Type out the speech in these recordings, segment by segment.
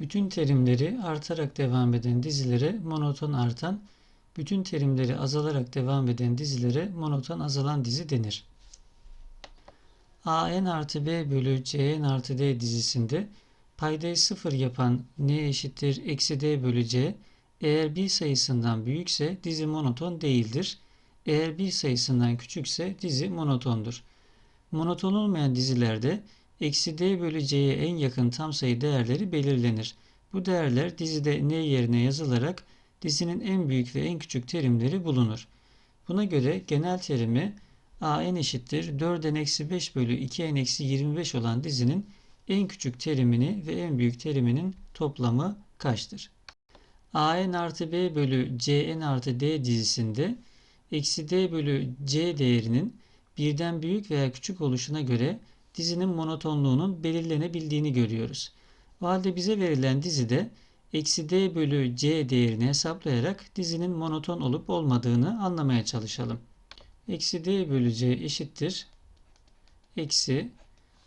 Bütün terimleri artarak devam eden dizilere monoton artan, bütün terimleri azalarak devam eden dizilere monoton azalan dizi denir. a n artı b bölü c n artı d dizisinde paydayı sıfır yapan n eşittir eksi d bölü c eğer bir sayısından büyükse dizi monoton değildir. Eğer bir sayısından küçükse dizi monotondur. Monoton olmayan dizilerde eksi d bölü c'ye en yakın tam sayı değerleri belirlenir. Bu değerler dizide n yerine yazılarak dizinin en büyük ve en küçük terimleri bulunur. Buna göre genel terimi a n eşittir 4n eksi 5 bölü 2n eksi 25 olan dizinin en küçük terimini ve en büyük teriminin toplamı kaçtır? a n artı b bölü c n artı d dizisinde eksi d bölü c değerinin birden büyük veya küçük oluşuna göre dizinin monotonluğunun belirlenebildiğini görüyoruz. O halde bize verilen dizide eksi d bölü c değerini hesaplayarak dizinin monoton olup olmadığını anlamaya çalışalım. Eksi d bölü c eşittir. Eksi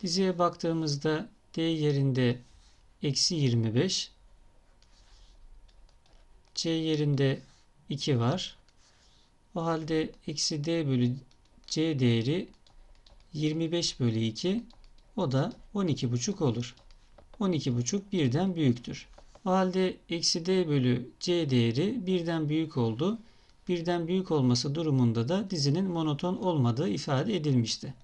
diziye baktığımızda d yerinde eksi 25 c yerinde 2 var. O halde eksi d bölü c değeri 25 bölü 2 o da 12,5 olur. 12,5 birden büyüktür. O halde eksi d bölü c değeri birden büyük oldu. Birden büyük olması durumunda da dizinin monoton olmadığı ifade edilmişti.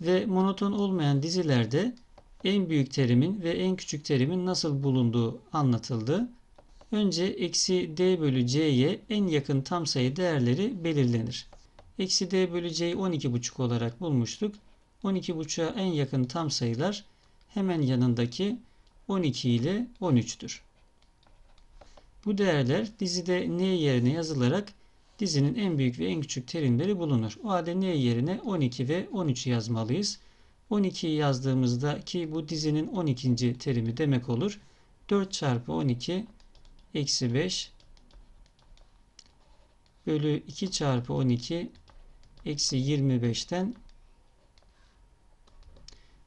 Ve monoton olmayan dizilerde en büyük terimin ve en küçük terimin nasıl bulunduğu anlatıldı. Önce eksi d bölü c'ye en yakın tam sayı değerleri belirlenir. Eksi d bölü c'yi 12,5 olarak bulmuştuk. 12,5'a en yakın tam sayılar hemen yanındaki 12 ile 13'tür. Bu değerler dizide n yerine yazılarak dizinin en büyük ve en küçük terimleri bulunur. O halde n yerine 12 ve 13 yazmalıyız. 12'yi yazdığımızda ki bu dizinin 12. terimi demek olur. 4 çarpı 12 eksi 5 bölü 2 çarpı 12 eksi 25'ten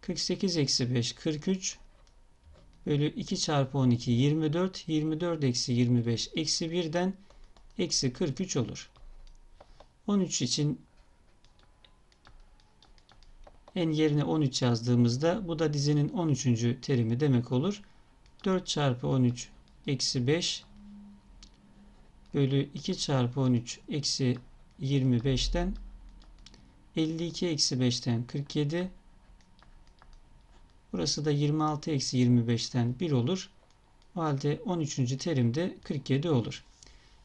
48 eksi 5 43 bölü 2 çarpı 12 24 24 eksi 25 eksi 1'den eksi 43 olur. 13 için en yerine 13 yazdığımızda bu da dizinin 13. terimi demek olur. 4 çarpı 13 eksi 5 bölü 2 çarpı 13 eksi 25'ten 52 eksi 5'ten 47 burası da 26 eksi 25'ten 1 olur. O halde 13. terimde 47 olur.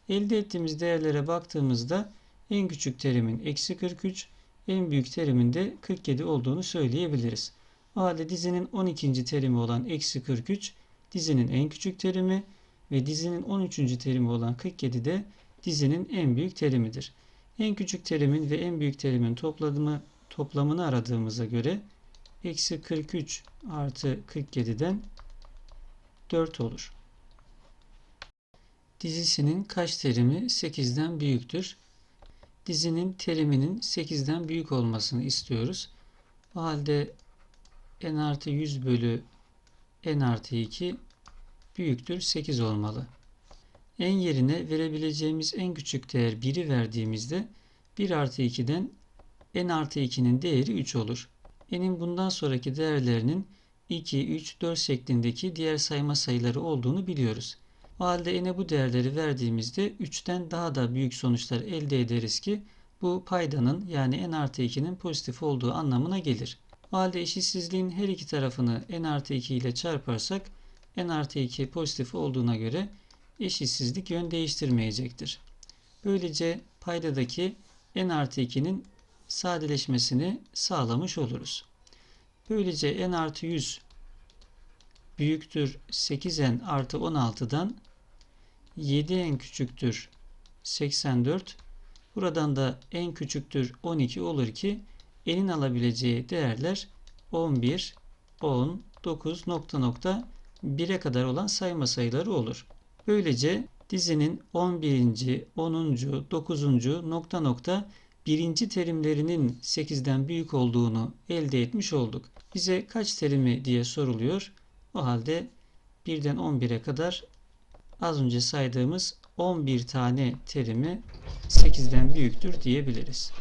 Elde ettiğimiz değerlere baktığımızda en küçük terimin eksi 43 en büyük terimin de 47 olduğunu söyleyebiliriz. O halde dizinin 12. terimi olan eksi 43 dizinin en küçük terimi ve dizinin 13. terimi olan 47 de dizinin en büyük terimidir. En küçük terimin ve en büyük terimin toplamı, toplamını aradığımıza göre eksi 43 artı 47'den 4 olur. Dizisinin kaç terimi 8'den büyüktür? Dizinin teriminin 8'den büyük olmasını istiyoruz. O halde n artı 100 bölü n artı 2 büyüktür 8 olmalı. En yerine verebileceğimiz en küçük değer 1'i verdiğimizde 1 artı 2'den n artı 2'nin değeri 3 olur. N'in bundan sonraki değerlerinin 2, 3, 4 şeklindeki diğer sayma sayıları olduğunu biliyoruz. O halde n'e bu değerleri verdiğimizde 3'ten daha da büyük sonuçlar elde ederiz ki bu paydanın yani n artı 2'nin pozitif olduğu anlamına gelir. O halde eşitsizliğin her iki tarafını n artı 2 ile çarparsak n artı 2 pozitif olduğuna göre eşitsizlik yön değiştirmeyecektir. Böylece paydadaki n artı 2'nin sadeleşmesini sağlamış oluruz. Böylece n artı 100 büyüktür 8n artı 16'dan 7n küçüktür 84 buradan da n küçüktür 12 olur ki n'in alabileceği değerler 11, 10, 9 nokta nokta 1'e kadar olan sayma sayıları olur. Böylece dizinin 11. 10. 9. nokta nokta birinci terimlerinin 8'den büyük olduğunu elde etmiş olduk. Bize kaç terimi diye soruluyor. O halde 1'den 11'e kadar az önce saydığımız 11 tane terimi 8'den büyüktür diyebiliriz.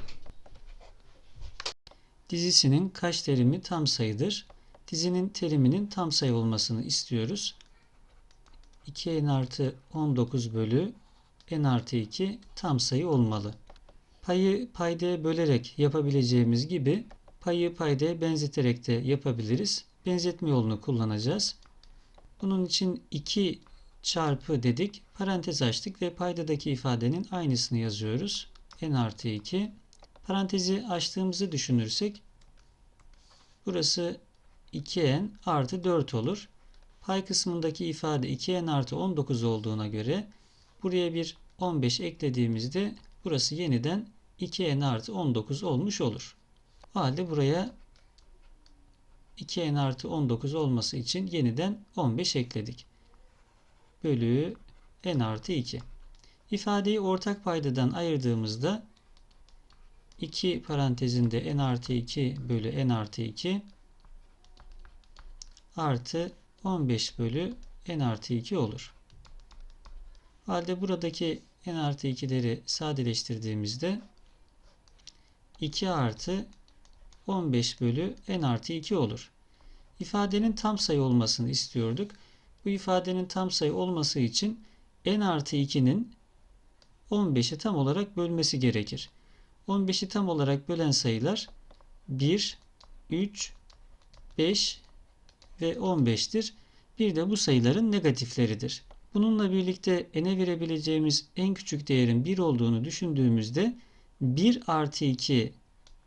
Dizisinin kaç terimi tam sayıdır? Dizinin teriminin tam sayı olmasını istiyoruz. 2n artı 19 bölü n artı 2 tam sayı olmalı. Payı paydaya bölerek yapabileceğimiz gibi payı paydaya benzeterek de yapabiliriz. Benzetme yolunu kullanacağız. Bunun için 2 çarpı dedik. Parantez açtık ve paydadaki ifadenin aynısını yazıyoruz. n artı 2. Parantezi açtığımızı düşünürsek burası 2n artı 4 olur. Pay kısmındaki ifade 2n artı 19 olduğuna göre buraya bir 15 eklediğimizde burası yeniden 2n artı 19 olmuş olur. O halde buraya 2n artı 19 olması için yeniden 15 ekledik. Bölü n artı 2. İfadeyi ortak paydadan ayırdığımızda 2 parantezinde n artı 2 bölü n artı 2 artı 15 bölü n artı 2 olur. Halde buradaki n artı 2'leri sadeleştirdiğimizde 2 artı 15 bölü n artı 2 olur. İfadenin tam sayı olmasını istiyorduk. Bu ifadenin tam sayı olması için n artı 2'nin 15'i tam olarak bölmesi gerekir. 15'i tam olarak bölen sayılar 1, 3, 5 ve 15'tir. Bir de bu sayıların negatifleridir. Bununla birlikte n'e verebileceğimiz en küçük değerin 1 olduğunu düşündüğümüzde 1 artı 2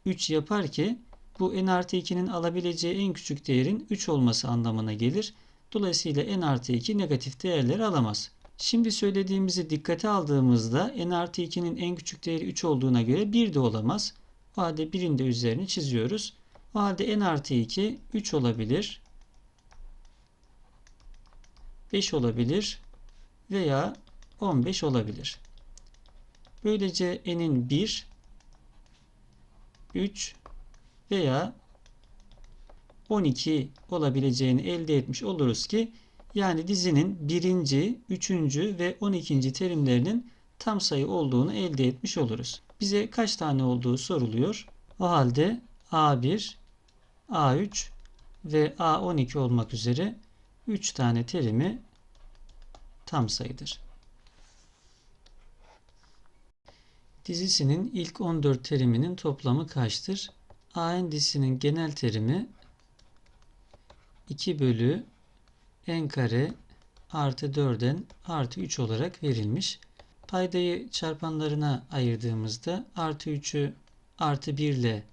3 yapar ki bu n artı 2'nin alabileceği en küçük değerin 3 olması anlamına gelir. Dolayısıyla n artı 2 negatif değerleri alamaz. Şimdi söylediğimizi dikkate aldığımızda n artı 2'nin en küçük değeri 3 olduğuna göre 1 de olamaz. O halde 1'in de üzerini çiziyoruz. O halde n artı 2 3 olabilir. 5 olabilir veya 15 olabilir. Böylece n'in 1, 3 veya 12 olabileceğini elde etmiş oluruz ki yani dizinin 1. 3. ve 12. terimlerinin tam sayı olduğunu elde etmiş oluruz. Bize kaç tane olduğu soruluyor. O halde A1, A3 ve A12 olmak üzere 3 tane terimi tam sayıdır. Dizisinin ilk 14 teriminin toplamı kaçtır? AN dizisinin genel terimi 2 bölü n kare artı 4n artı 3 olarak verilmiş. Paydayı çarpanlarına ayırdığımızda artı 3'ü artı 1 ile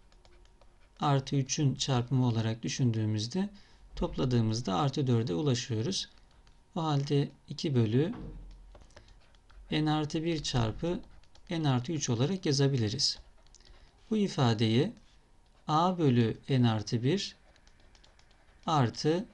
artı 3'ün çarpımı olarak düşündüğümüzde topladığımızda artı 4'e ulaşıyoruz. O halde 2 bölü n artı 1 çarpı n artı 3 olarak yazabiliriz. Bu ifadeyi a bölü n artı 1 artı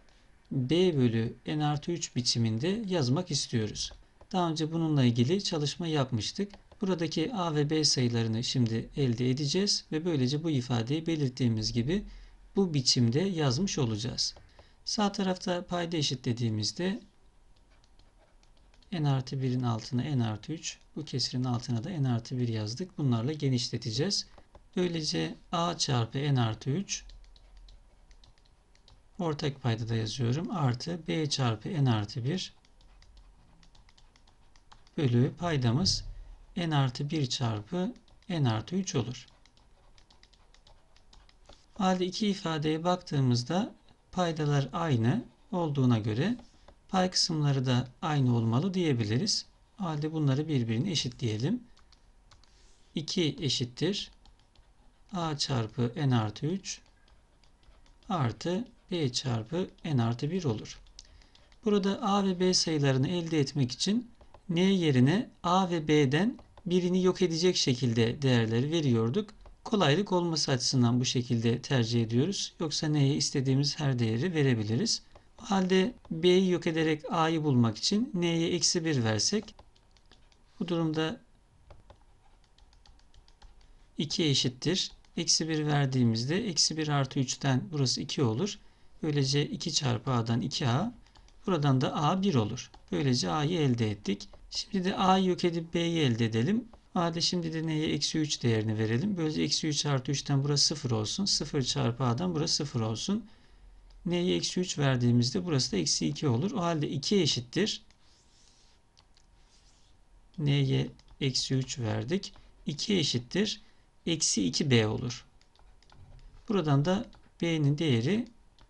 b bölü n artı 3 biçiminde yazmak istiyoruz. Daha önce bununla ilgili çalışma yapmıştık. Buradaki a ve b sayılarını şimdi elde edeceğiz ve böylece bu ifadeyi belirttiğimiz gibi bu biçimde yazmış olacağız. Sağ tarafta payda eşitlediğimizde n artı 1'in altına n artı 3, bu kesirin altına da n artı 1 yazdık. Bunlarla genişleteceğiz. Böylece a çarpı n artı 3 ortak payda da yazıyorum. Artı b çarpı n artı 1 bölü paydamız n artı 1 çarpı n artı 3 olur. Halde iki ifadeye baktığımızda paydalar aynı olduğuna göre pay kısımları da aynı olmalı diyebiliriz. Halde bunları birbirine eşitleyelim. 2 eşittir a çarpı n artı 3 artı b çarpı n artı 1 olur. Burada a ve b sayılarını elde etmek için n yerine a ve b'den birini yok edecek şekilde değerleri veriyorduk. Kolaylık olması açısından bu şekilde tercih ediyoruz. Yoksa n'ye istediğimiz her değeri verebiliriz. Halde b'yi yok ederek a'yı bulmak için n'ye eksi 1 versek bu durumda 2 eşittir. Eksi 1 verdiğimizde eksi 1 artı 3'ten burası 2 olur. Böylece 2 çarpı a'dan 2a Buradan da a 1 olur. Böylece a'yı elde ettik. Şimdi de a'yı yok edip b'yi elde edelim. O halde şimdi de neye eksi 3 değerini verelim. Böylece eksi 3 artı 3'ten burası 0 olsun. 0 çarpı a'dan burası 0 olsun. N'ye eksi 3 verdiğimizde burası da eksi 2 olur. O halde 2 eşittir. N'ye eksi 3 verdik. 2 eşittir. Eksi 2b olur. Buradan da b'nin değeri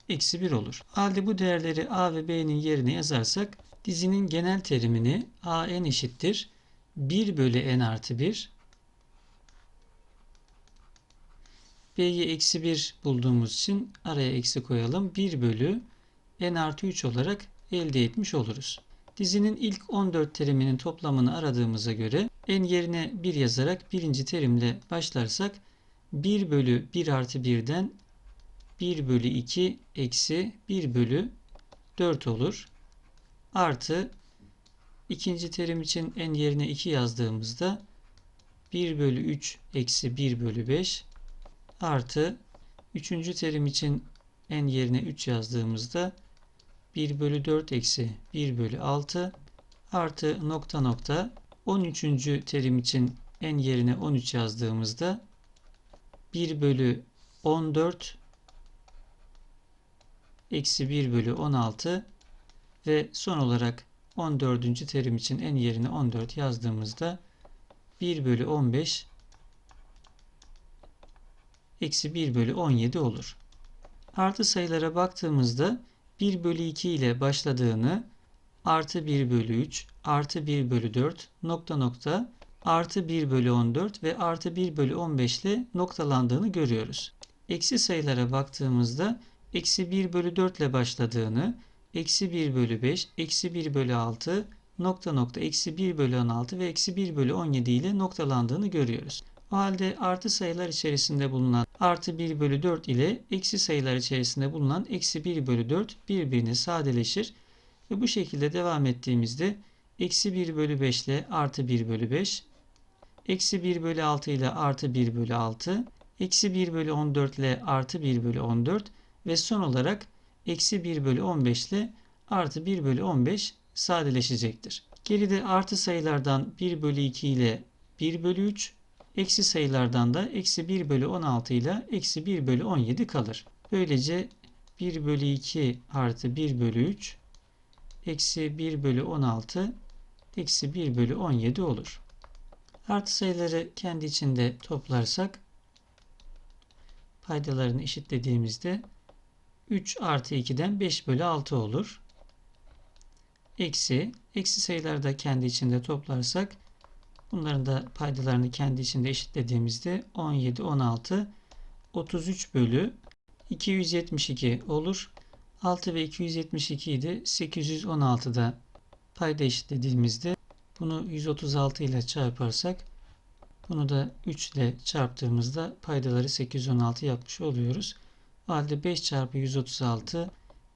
eksi 1 olur. Halde bu değerleri a ve b'nin yerine yazarsak dizinin genel terimini a n eşittir. 1 bölü n artı 1 b'yi eksi 1 bulduğumuz için araya eksi koyalım. 1 bölü n artı 3 olarak elde etmiş oluruz. Dizinin ilk 14 teriminin toplamını aradığımıza göre n yerine 1 yazarak birinci terimle başlarsak 1 bölü 1 artı 1'den 1 bölü 2 eksi 1 bölü 4 olur. Artı ikinci terim için n yerine 2 yazdığımızda 1 bölü 3 eksi 1 bölü 5 artı üçüncü terim için n yerine 3 yazdığımızda 1 bölü 4 eksi 1 bölü 6 artı nokta nokta 13. terim için n yerine 13 yazdığımızda 1 bölü 14 eksi 1 bölü 16 ve son olarak 14. terim için n yerine 14 yazdığımızda 1 bölü 15 eksi 1 bölü 17 olur. Artı sayılara baktığımızda 1 bölü 2 ile başladığını artı 1 bölü 3 artı 1 bölü 4 nokta nokta artı 1 bölü 14 ve artı 1 bölü 15 ile noktalandığını görüyoruz. Eksi sayılara baktığımızda eksi 1 bölü 4 ile başladığını eksi 1 bölü 5 eksi 1 bölü 6 nokta nokta eksi 1 bölü 16 ve eksi 1 bölü 17 ile noktalandığını görüyoruz. O halde artı sayılar içerisinde bulunan artı 1 bölü 4 ile eksi sayılar içerisinde bulunan eksi 1 bölü 4 birbirine sadeleşir. Ve bu şekilde devam ettiğimizde eksi 1 bölü 5 ile artı 1 bölü 5, eksi 1 bölü 6 ile artı 1 bölü 6, eksi 1 bölü 14 ile artı 1 bölü 14 ve son olarak eksi 1 bölü 15 ile artı 1 bölü 15 sadeleşecektir. Geride artı sayılardan 1 bölü 2 ile 1 bölü 3, Eksi sayılardan da eksi 1 bölü 16 ile eksi 1 bölü 17 kalır. Böylece 1 bölü 2 artı 1 bölü 3 eksi 1 bölü 16 eksi 1 bölü 17 olur. Artı sayıları kendi içinde toplarsak paydalarını eşitlediğimizde 3 artı 2'den 5 bölü 6 olur. Eksi, eksi sayıları da kendi içinde toplarsak Bunların da paydalarını kendi içinde eşitlediğimizde 17, 16, 33 bölü 272 olur. 6 ve 272'yi de 816'da payda eşitlediğimizde bunu 136 ile çarparsak bunu da 3 ile çarptığımızda paydaları 816 yapmış oluyoruz. O halde 5 çarpı 136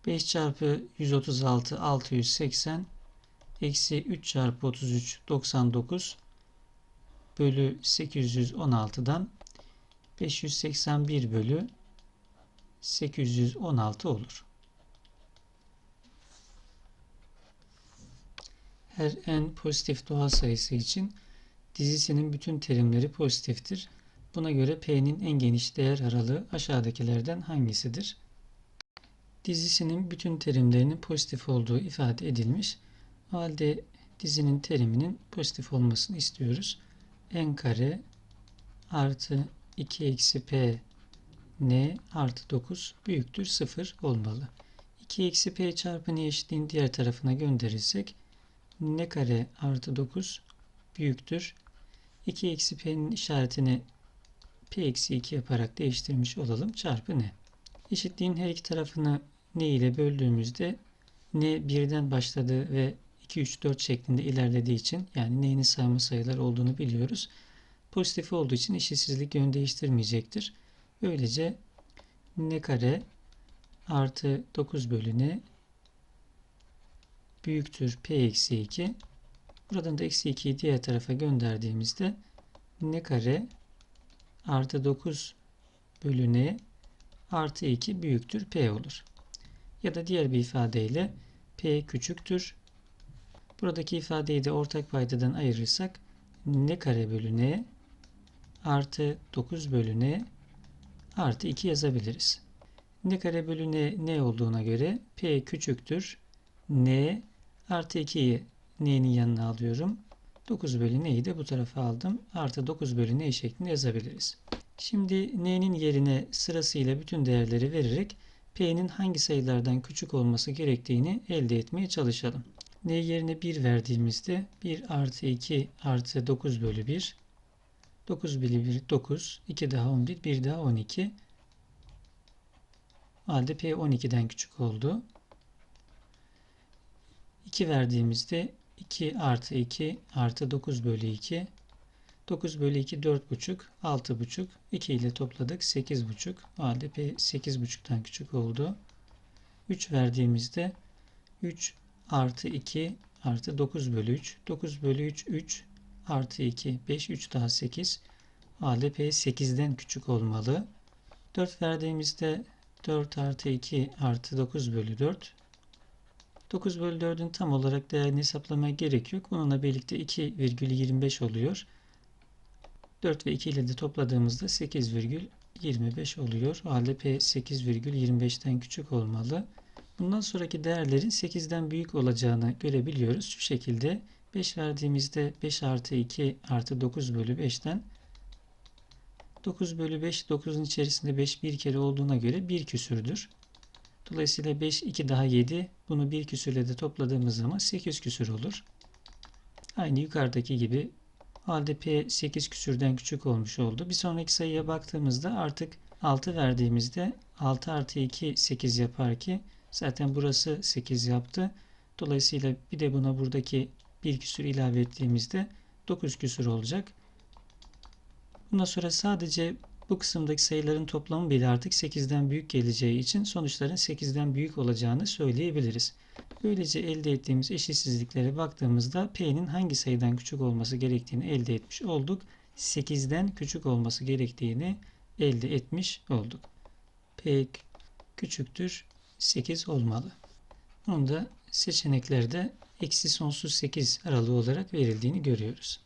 5 çarpı 136 680 eksi 3 çarpı 33 99 bölü 816'dan 581 bölü 816 olur. Her n pozitif doğal sayısı için dizisinin bütün terimleri pozitiftir. Buna göre p'nin en geniş değer aralığı aşağıdakilerden hangisidir? Dizisinin bütün terimlerinin pozitif olduğu ifade edilmiş. O halde dizinin teriminin pozitif olmasını istiyoruz n kare artı 2 eksi p n artı 9 büyüktür 0 olmalı. 2 eksi p çarpı n eşitliğin diğer tarafına gönderirsek n kare artı 9 büyüktür. 2 eksi p'nin işaretini p eksi 2 yaparak değiştirmiş olalım çarpı n. Eşitliğin her iki tarafını n ile böldüğümüzde n birden başladı ve 2, 3, 4 şeklinde ilerlediği için yani neyinin sayma sayılar olduğunu biliyoruz. Pozitif olduğu için eşitsizlik yön değiştirmeyecektir. Böylece n kare artı 9 bölü n büyüktür p eksi 2. Buradan da eksi 2'yi diğer tarafa gönderdiğimizde n kare artı 9 bölü n artı 2 büyüktür p olur. Ya da diğer bir ifadeyle P küçüktür. Buradaki ifadeyi de ortak paydadan ayırırsak n kare bölü n artı 9 bölü n artı 2 yazabiliriz. n kare bölü n ne olduğuna göre p küçüktür. n artı 2'yi n'nin yanına alıyorum. 9 bölü n'yi de bu tarafa aldım. Artı 9 bölü n şeklinde yazabiliriz. Şimdi n'nin yerine sırasıyla bütün değerleri vererek p'nin hangi sayılardan küçük olması gerektiğini elde etmeye çalışalım. N yerine 1 verdiğimizde 1 artı 2 artı 9 bölü 1 9 bölü 1 9 2 daha 11 1 daha 12 halde p 12'den küçük oldu. 2 verdiğimizde 2 artı 2 artı 9 bölü 2 9 bölü 2 4,5 6,5 2 ile topladık 8,5 halde p 8,5'tan küçük oldu. 3 verdiğimizde 3 artı 2 artı 9 bölü 3 9 bölü 3 3 artı 2 5 3 daha 8 halde p 8'den küçük olmalı. 4 verdiğimizde 4 artı 2 artı 9 bölü 4 9 bölü 4'ün tam olarak değerini hesaplamaya gerek yok. Bununla birlikte 2,25 oluyor. 4 ve 2 ile de topladığımızda 8,25 oluyor. O halde P 8,25'ten küçük olmalı. Bundan sonraki değerlerin 8'den büyük olacağını görebiliyoruz. Şu şekilde 5 verdiğimizde 5 artı 2 artı 9 bölü 5'ten 9 bölü 5 9'un içerisinde 5 bir kere olduğuna göre 1 küsürdür. Dolayısıyla 5 2 daha 7 bunu bir küsürle de topladığımız zaman 8 küsür olur. Aynı yukarıdaki gibi halde P 8 küsürden küçük olmuş oldu. Bir sonraki sayıya baktığımızda artık 6 verdiğimizde 6 artı 2 8 yapar ki zaten burası 8 yaptı. Dolayısıyla bir de buna buradaki bir küsür ilave ettiğimizde 9 küsür olacak. Bundan sonra sadece bu kısımdaki sayıların toplamı bile artık 8'den büyük geleceği için sonuçların 8'den büyük olacağını söyleyebiliriz. Böylece elde ettiğimiz eşitsizliklere baktığımızda P'nin hangi sayıdan küçük olması gerektiğini elde etmiş olduk. 8'den küçük olması gerektiğini elde etmiş olduk. P küçüktür 8 olmalı. Bunu da seçeneklerde eksi sonsuz 8 aralığı olarak verildiğini görüyoruz.